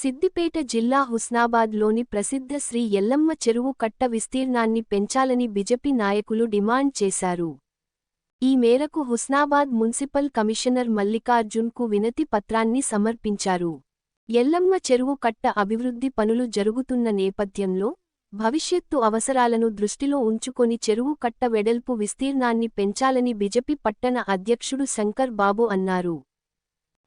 సిద్దిపేట జిల్లా హుస్నాబాద్లోని ప్రసిద్ధ శ్రీ ఎల్లమ్మ చెరువు కట్ట విస్తీర్ణాన్ని పెంచాలని బిజెపి నాయకులు డిమాండ్ చేశారు. ఈ మేరకు హుస్నాబాద్ మున్సిపల్ కమిషనర్ మల్లికార్జున్కు వినతి పత్రాన్ని సమర్పించారు. ఎల్లమ్మ చెరువు కట్ట అభివృద్ధి పనులు జరుగుతున్న నేపథ్యంలో భవిష్యత్తు అవసరాలను దృష్టిలో ఉంచుకొని చెరువు కట్ట వెడల్పు విస్తీర్ణాన్ని పెంచాలని బిజెపి పట్టణ అధ్యక్షుడు శంకర్ బాబు అన్నారు.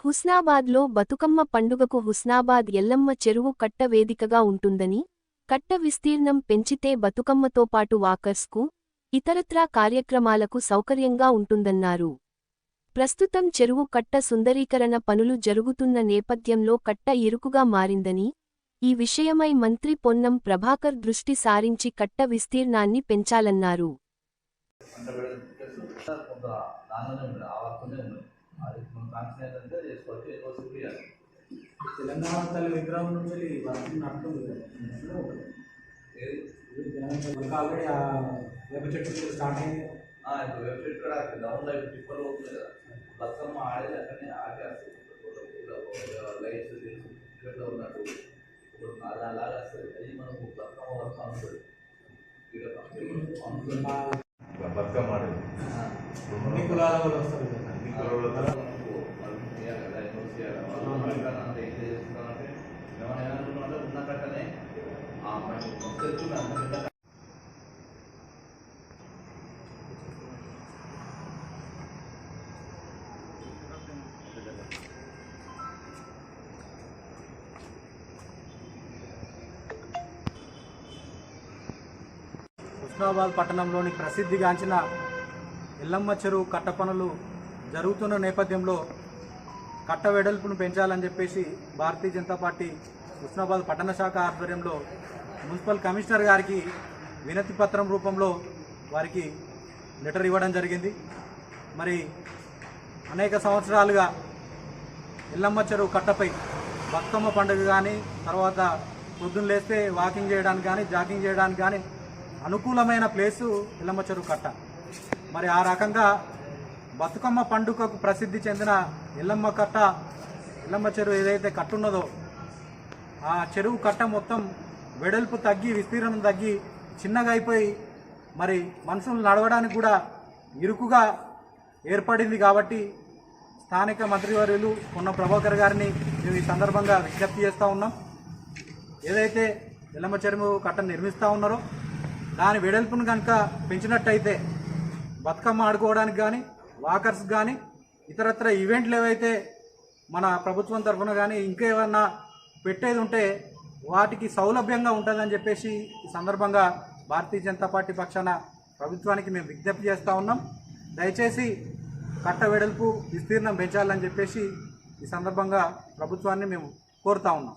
హుస్నాబాద్లో బతుకమ్మ పండుగకు హుస్నాబాద్ ఎల్లమ్మ చెరువు కట్ట వేదికగా ఉంటుందని కట్ట విస్తీర్ణం పెంచితే బతుకమ్మతో పాటు వాకర్స్కు ఇతరత్రా కార్యక్రమాలకు సౌకర్యంగా ఉంటుందన్నారు. ప్రస్తుతం చెరువు కట్ట సుందరీకరణ పనులు జరుగుతున్న నేపథ్యంలో కట్ట ఇరుకుగా మారిందని ఈ విషయమై మంత్రి పొన్నం ప్రభాకర్ దృష్టి సారించి కట్ట విస్తీర్ణాన్ని పెంచాలన్నారు. అది మనం చేసుకోవచ్చు ఎక్కువ తెలంగాణ తల్లి విగ్రహం నుంచి వర్క్ నడుతుంది ఆల్రెడీ ఆ వేప చెట్టు స్టార్ట్ అయింది ఇప్పుడు వెబ్సైట్ కూడా డౌన్ లైఫ్ టిప్పర్ అవుతుంది కదా. బతుకమ్మ ఆడేది అక్కడనే లైట్స్ ఇక్కడ ఉన్నట్టు. ఇప్పుడు అలా అలాగే వస్తుంది అది మనకు బతుకమ్మ వర్క్ అనుతుంది ఇక్కడ బతుకమ్మ ఆడేది. కులాల వాళ్ళు వస్తారు కదా. అన్ని ఆ మొత్తం హుస్నాబాద్ పట్టణంలోని ప్రసిద్ధిగాంచిన ఎల్లమ్మ చెరువు కట్టపనులు జరుగుతున్న నేపథ్యంలో కట్ట వెడల్పును పెంచాలని చెప్పేసి భారతీయ జనతా పార్టీ హుస్నాబాద్ పట్టణ శాఖ ఆధ్వర్యంలో మున్సిపల్ కమిషనర్ గారికి వినతి పత్రం రూపంలో వారికి లెటర్ ఇవ్వడం జరిగింది. మరి అనేక సంవత్సరాలుగా ఎల్లమ్మ చెరువు కట్టపై బతుకమ్మ పండుగ కానీ తర్వాత పొద్దున్న లేస్తే వాకింగ్ చేయడానికి కానీ జాగింగ్ చేయడానికి కానీ అనుకూలమైన ప్లేసు ఎల్లమ్మ చెరువు కట్ట. మరి ఆ రకంగా బతుకమ్మ పండుగకు ప్రసిద్ధి చెందిన ఎల్లమ్మ కట్ట ఎల్లమ్మ చెరువు ఏదైతే కట్ట ఉన్నదో ఆ చెరువు కట్ట మొత్తం వెడల్పు తగ్గి విస్తీర్ణం తగ్గి చిన్నగా అయిపోయి మరి మనుషులు నడవడానికి కూడా ఇరుకుగా ఏర్పడింది కాబట్టి స్థానిక మంత్రివర్యులు పొన్న ప్రభాకర్ గారిని మేము ఈ సందర్భంగా విజ్ఞప్తి చేస్తూ ఉన్నాం. ఏదైతే ఎల్లమ్మ చెరువు కట్ట నిర్మిస్తూ ఉన్నారో దాని వెడల్పును కనుక పెంచినట్టయితే బతుకమ్మ ఆడుకోవడానికి కానీ వాకర్స్ కానీ ఇతరత్ర ఈవెంట్లు ఏవైతే మన ప్రభుత్వం తరఫున కానీ ఇంకేమన్నా పెట్టేది ఉంటే వాటికి సౌలభ్యంగా ఉంటుందని చెప్పేసి ఈ సందర్భంగా భారతీయ జనతా పార్టీ పక్షాన ప్రభుత్వానికి మేము విజ్ఞప్తి చేస్తూ ఉన్నాం. దయచేసి కట్ట వెడల్పు విస్తీర్ణం పెంచాలని చెప్పేసి ఈ సందర్భంగా ప్రభుత్వాన్ని మేము కోరుతా ఉన్నాం.